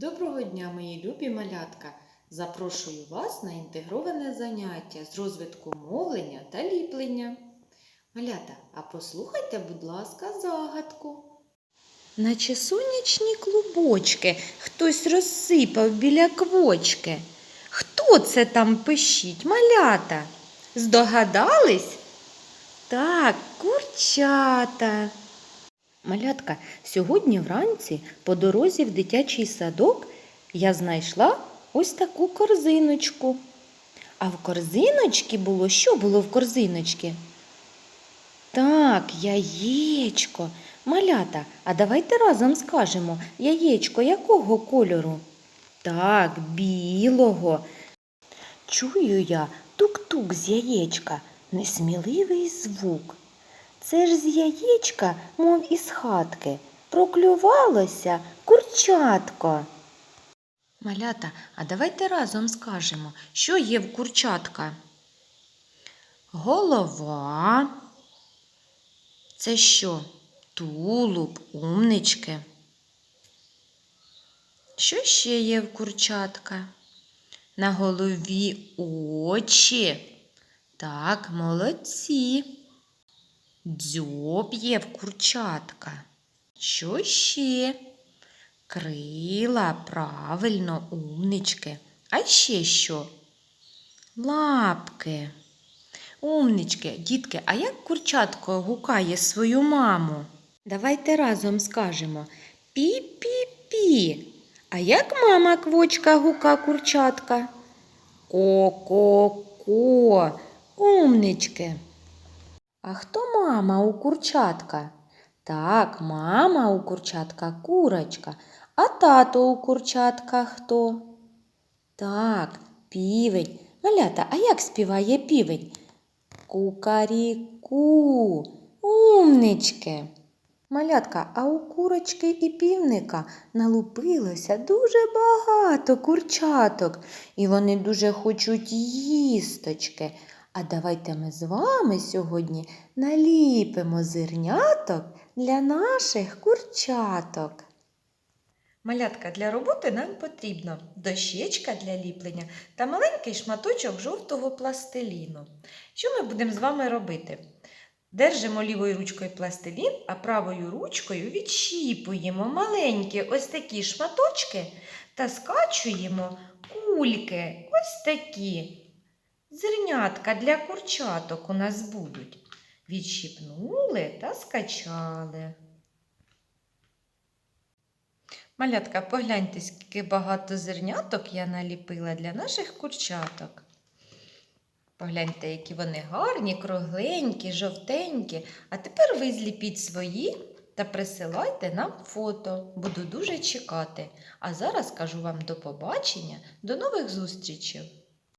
Доброго дня, мої любі малятка! Запрошую вас на інтегроване заняття з розвитку мовлення та ліплення. Малята, а послухайте, будь ласка, загадку. Наче сонячні клубочки хтось розсипав біля квочки. Хто це там пишіть, малята? Здогадались? Так, курчата. Малятка, сьогодні вранці по дорозі в дитячий садок я знайшла ось таку корзиночку. А в корзиночці було що було в корзиночці? Так, яєчко. Малята, а давайте разом скажемо, яєчко якого кольору? Так, білого. Чую я тук-тук з яєчка, несміливий звук. Це ж з яєчка, мов із хатки, проклювалося курчатко. Малята, а давайте разом скажемо, що є в курчатка. Голова. Це що? Тулуб, умнички. Що ще є в курчатка? На голові очі. Так, молодці. Дзьоб є в курчатка. Що ще? Крила, правильно, умнички. А ще що? Лапки. Умнички, дітки, а як курчатко гукає свою маму? Давайте разом скажемо пі-пі-пі. А як мама квочка гука курчатка? Ко-ко-ко. Умнички. А хто мама у курчатка? Так, мама у курчатка курочка. А тато у курчатка хто? Так, півень. Малята, а як співає півень? Кукаріку. Умнички. Малятка, а у курочки і півника налупилося дуже багато курчаток, і вони дуже хочуть їсточки. А давайте ми з вами сьогодні наліпимо зерняток для наших курчаток. Малятка для роботи нам потрібно дощечка для ліплення та маленький шматочок жовтого пластиліну. Що ми будемо з вами робити? Держимо лівою ручкою пластилін, а правою ручкою відщіпуємо маленькі ось такі шматочки та скачуємо кульки. Ось такі. Зернятка для курчаток у нас будуть. Відщипнули та скачали. Малятка, погляньте, скільки багато зерняток я наліпила для наших курчаток. Погляньте, які вони гарні, кругленькі, жовтенькі. А тепер ви зліпіть свої та присилайте нам фото. Буду дуже чекати. А зараз кажу вам до побачення, до нових зустрічей!